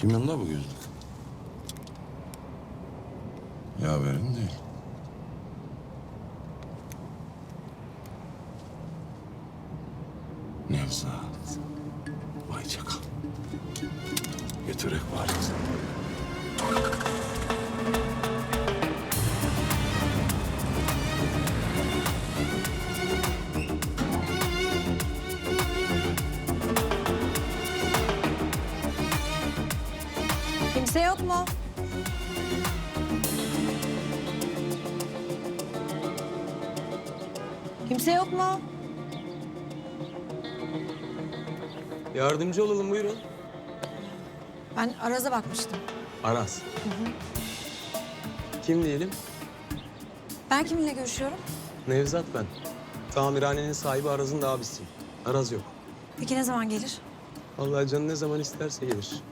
Kimin la bu gözlük? Yaverim değil. Nevzat. Vay çakal. Götürek var Kimse yok mu? Kimse yok mu? Yardımcı olalım buyurun. Ben Araz'a bakmıştım. Aras. Kim diyelim? Ben kiminle görüşüyorum? Nevzat ben. Tamirhanenin sahibi Araz'ın da abisiyim. Araz yok. Peki ne zaman gelir? Vallahi canı ne zaman isterse gelir.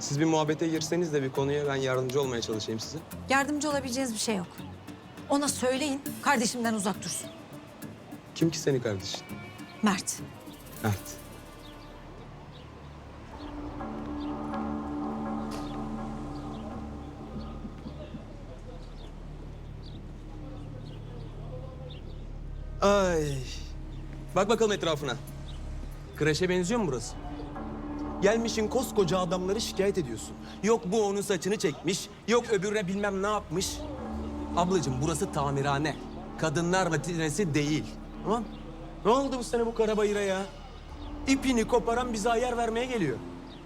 Siz bir muhabbete girseniz de bir konuya ben yardımcı olmaya çalışayım size. Yardımcı olabileceğiniz bir şey yok. Ona söyleyin, kardeşimden uzak dursun. Kim ki senin kardeşin? Mert. Mert. Ay. Bak bakalım etrafına. Kreşe benziyor mu burası? Gelmişin koskoca adamları şikayet ediyorsun. Yok bu onun saçını çekmiş, yok öbürüne bilmem ne yapmış. Ablacığım burası tamirhane. Kadınlar matinesi değil. Tamam? Ne oldu bu sene bu karabayıra ya? İpini koparan bize ayar vermeye geliyor.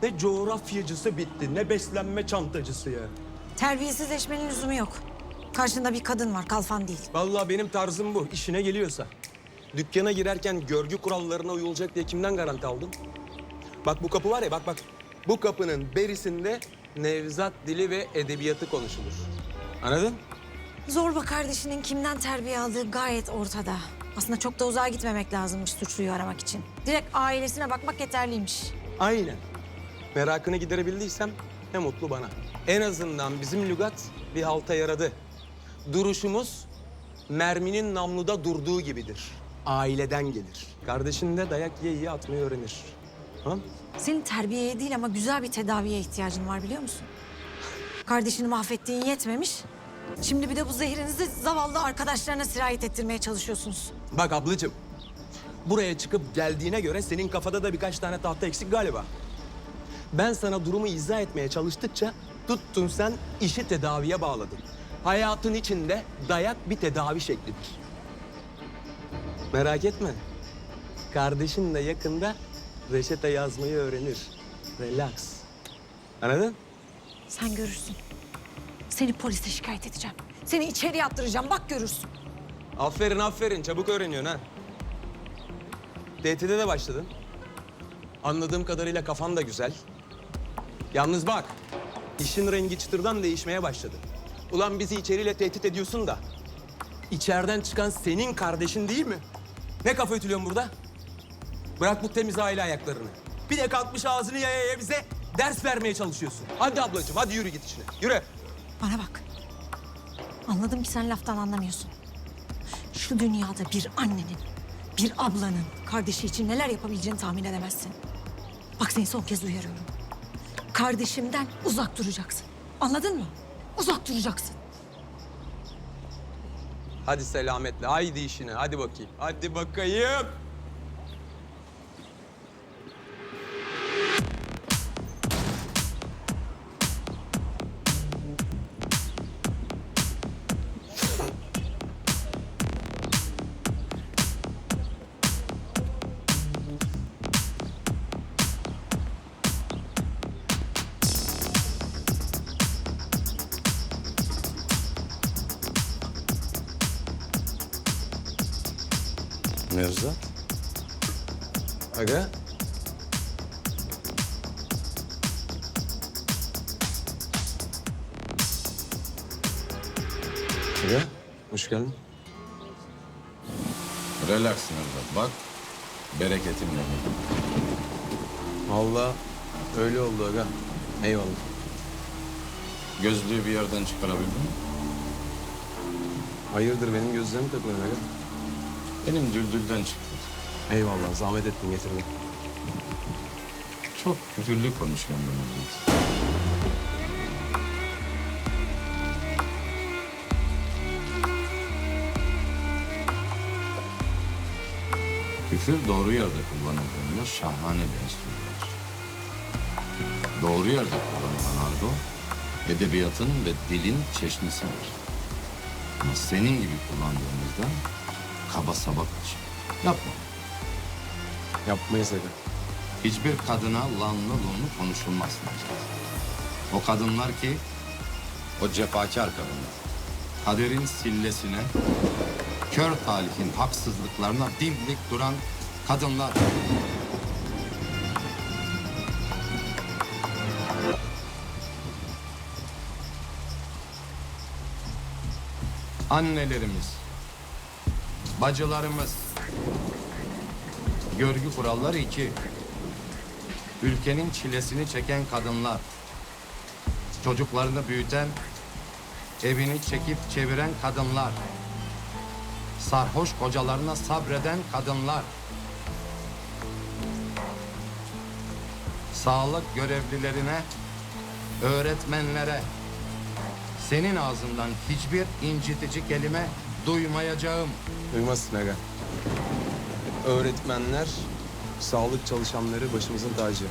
Ne coğrafyacısı bitti, ne beslenme çantacısı ya. Terbiyesizleşmenin lüzumu yok. Karşında bir kadın var, kalfan değil. Vallahi benim tarzım bu, işine geliyorsa. Dükkana girerken görgü kurallarına uyulacak diye kimden garanti aldın? Bak bu kapı var ya, bak bak. Bu kapının berisinde Nevzat dili ve edebiyatı konuşulur. Anladın? Zorba kardeşinin kimden terbiye aldığı gayet ortada. Aslında çok da uzağa gitmemek lazımmış suçluyu aramak için. Direkt ailesine bakmak yeterliymiş. Aynen. Merakını giderebildiysem ne mutlu bana. En azından bizim lügat bir halta yaradı. Duruşumuz merminin namluda durduğu gibidir. Aileden gelir. Kardeşin de dayak yiye yiye atmayı öğrenir. Ha? Senin terbiyeye değil ama güzel bir tedaviye ihtiyacın var biliyor musun? Kardeşini mahvettiğin yetmemiş. Şimdi bir de bu zehrinizi zavallı arkadaşlarına sirayet ettirmeye çalışıyorsunuz. Bak ablacığım, buraya çıkıp geldiğine göre senin kafada da birkaç tane tahta eksik galiba. Ben sana durumu izah etmeye çalıştıkça tuttun sen işi tedaviye bağladın. Hayatın içinde dayak bir tedavi şeklidir. Merak etme. Kardeşin de yakında reçete yazmayı öğrenir. Relax. Anladın? Sen görürsün. Seni polise şikayet edeceğim. Seni içeri attıracağım bak görürsün. Aferin aferin çabuk öğreniyorsun ha. Tehdide de başladın. Anladığım kadarıyla kafan da güzel. Yalnız bak, işin rengi çıtırdan değişmeye başladı. Ulan bizi içeriyle tehdit ediyorsun da... ...içeriden çıkan senin kardeşin değil mi? Ne kafa ütülüyorsun burada? Bırak bu temiz aile ayaklarını. Bir de kalkmış ağzını yaya yaya bize ders vermeye çalışıyorsun. Hadi ablacığım, hadi yürü git işine. Yürü. Bana bak. Anladım ki sen laftan anlamıyorsun. Şu dünyada bir annenin, bir ablanın kardeşi için neler yapabileceğini tahmin edemezsin. Bak seni son kez uyarıyorum. Kardeşimden uzak duracaksın. Anladın mı? Uzak duracaksın. Hadi selametle. Haydi işine. Hadi bakayım. Hadi bakayım. Nevzat. Aga. Aga. Hoş geldin. Relax Nevzat. Bak. Bereketim yok. Vallahi öyle oldu aga. Eyvallah. Gözlüğü bir yerden çıkarabildin mi? Hayırdır benim gözlerimi takılıyor aga. Benim düldülden çıktı. Eyvallah zahmet ettin getirdin. Çok küfürlü konuşuyorsun be Nevzat. Küfür doğru yerde kullanıldığında şahane bir enstrümandır. Doğru yerde kullanılan argo, edebiyatın ve dilin çeşnisidir. Ama senin gibi kullandığımızda kaba saba kaçıyor. Yapma. Yapmayız aga. Hiçbir kadına lanlı lunlu konuşulmaz. O kadınlar ki, o cefakar kadınlar. Kaderin sillesine, kör talihin haksızlıklarına dimdik duran kadınlar. Annelerimiz, bacılarımız, görgü kuralları iki. Ülkenin çilesini çeken kadınlar, çocuklarını büyüten, evini çekip çeviren kadınlar, sarhoş kocalarına sabreden kadınlar, sağlık görevlilerine, öğretmenlere, senin ağzından hiçbir incitici kelime duymayacağım. Duymazsın aga. Öğretmenler, sağlık çalışanları başımızın tacı.